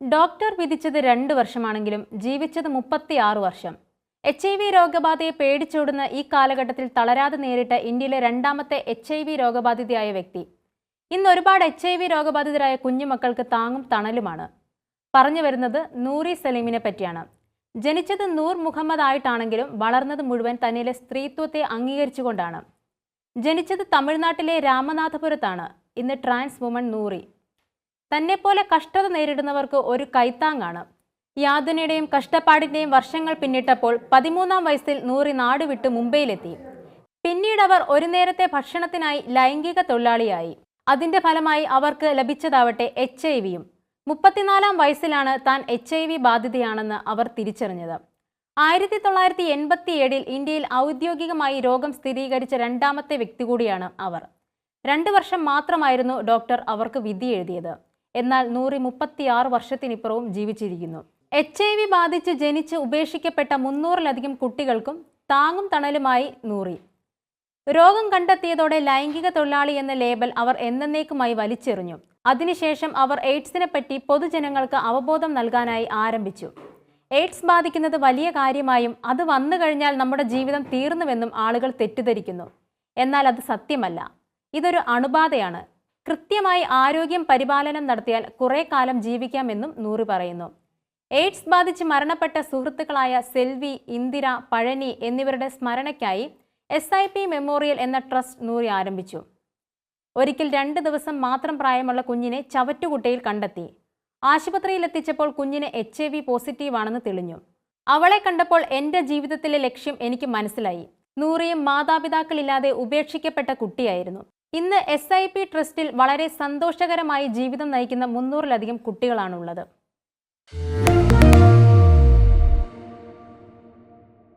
Doctor വിധിച്ചത് രണ്ട് വർഷമാണെങ്കിലും ജീവിച്ചത് മുപ്പത്തിയാറ് വർഷം. എച്ച് ഐ വി രോഗബാധയെ പേടിച്ചോടുന്ന ഈ കാലഘട്ടത്തിൽ തളരാതെ നേരിട്ട ഇന്ത്യയിലെ രണ്ടാമത്തെ എച്ച് ഐ വി രോഗബാധിതയായ വ്യക്തി. ഇന്ന് ഒരുപാട് എച്ച് ഐ വി രോഗബാധിതരായ കുഞ്ഞുമക്കൾക്ക് താങ്ങും തണലുമാണ്. പറഞ്ഞു വരുന്നത് നൂറി സലീമിനെ പറ്റിയാണ്. ജനിച്ചത് നൂർ മുഹമ്മദ് ആയിട്ടാണെങ്കിലും വളർന്നത് മുഴുവൻ തന്നിലെ സ്ത്രീത്വത്തെ അംഗീകരിച്ചുകൊണ്ടാണ്. ജനിച്ചത് തമിഴ്നാട്ടിലെ രാമനാഥപുരത്താണ്. ഇന്ന് ട്രാൻസ് വുമൺ നൂറി. തന്നെപ്പോലെ കഷ്ടത നേരിടുന്നവർക്ക് ഒരു കൈത്താങ്ങാണ്. യാതനയുടെയും കഷ്ടപ്പാടിന്റെയും വർഷങ്ങൾ പിന്നിട്ടപ്പോൾ പതിമൂന്നാം വയസ്സിൽ നൂറി നാട് വിട്ട് മുംബൈയിലെത്തി. പിന്നീട് അവർ ഒരു നേരത്തെ ഭക്ഷണത്തിനായി ലൈംഗിക തൊഴിലാളിയായി. അതിന്റെ ഫലമായി അവർക്ക് ലഭിച്ചതാവട്ടെ എച്ച് ഐ വിയും. മുപ്പത്തിനാലാം വയസ്സിലാണ് താൻ എച്ച് ഐ വി ബാധിതയാണെന്ന് അവർ തിരിച്ചറിഞ്ഞത്. ആയിരത്തി തൊള്ളായിരത്തി എൺപത്തി ഏഴിൽ ഇന്ത്യയിൽ ഔദ്യോഗികമായി രോഗം സ്ഥിരീകരിച്ച രണ്ടാമത്തെ വ്യക്തി കൂടിയാണ് അവർ. രണ്ടു വർഷം മാത്രമായിരുന്നു ഡോക്ടർ അവർക്ക് വിധി എഴുതിയത്. എന്നാൽ നൂറി മുപ്പത്തിയാറ് വർഷത്തിനിപ്പുറവും ജീവിച്ചിരിക്കുന്നു. എച്ച് ഐ വി ബാധിച്ച് ജനിച്ച് ഉപേക്ഷിക്കപ്പെട്ട മുന്നൂറിലധികം കുട്ടികൾക്കും താങ്ങും തണലുമായി നൂറി. രോഗം കണ്ടെത്തിയതോടെ ലൈംഗിക തൊഴിലാളി എന്ന ലേബൽ അവർ എന്നേക്കുമായി വലിച്ചെറിഞ്ഞു. അതിനുശേഷം അവർ എയ്ഡ്സിനെ പറ്റി പൊതുജനങ്ങൾക്ക് അവബോധം നൽകാനായി ആരംഭിച്ചു. എയ്ഡ്സ് ബാധിക്കുന്നത് വലിയ കാര്യമായും അത് വന്നു കഴിഞ്ഞാൽ നമ്മുടെ ജീവിതം തീർന്നുവെന്നും ആളുകൾ തെറ്റിദ്ധരിക്കുന്നു. എന്നാൽ അത് സത്യമല്ല. ഇതൊരു അണുബാധയാണ്. കൃത്യമായി ആരോഗ്യം പരിപാലനം നടത്തിയാൽ കുറേ കാലം ജീവിക്കാമെന്നും നൂറ് പറയുന്നു. എയ്ഡ്സ് ബാധിച്ച് മരണപ്പെട്ട സുഹൃത്തുക്കളായ സെൽവി ഇന്ദിര പഴനി എന്നിവരുടെ സ്മരണയ്ക്കായി എസ് ഐ പി മെമ്മോറിയൽ എന്ന ട്രസ്റ്റ് നൂറി ആരംഭിച്ചു. ഒരിക്കൽ രണ്ട് ദിവസം മാത്രം പ്രായമുള്ള കുഞ്ഞിനെ ചവറ്റുകുട്ടയിൽ കണ്ടെത്തി. ആശുപത്രിയിൽ എത്തിച്ചപ്പോൾ കുഞ്ഞിന് എച്ച് ഐ വി പോസിറ്റീവാണെന്ന് തെളിഞ്ഞു. അവളെ കണ്ടപ്പോൾ എന്റെ ജീവിതത്തിലെ ലക്ഷ്യം എനിക്ക് മനസ്സിലായി. നൂറിയും മാതാപിതാക്കളില്ലാതെ ഉപേക്ഷിക്കപ്പെട്ട കുട്ടിയായിരുന്നു. ഇന്ന് എസ് ഐ പി ട്രസ്റ്റിൽ വളരെ സന്തോഷകരമായി ജീവിതം നയിക്കുന്ന മുന്നൂറിലധികം കുട്ടികളാണുള്ളത്.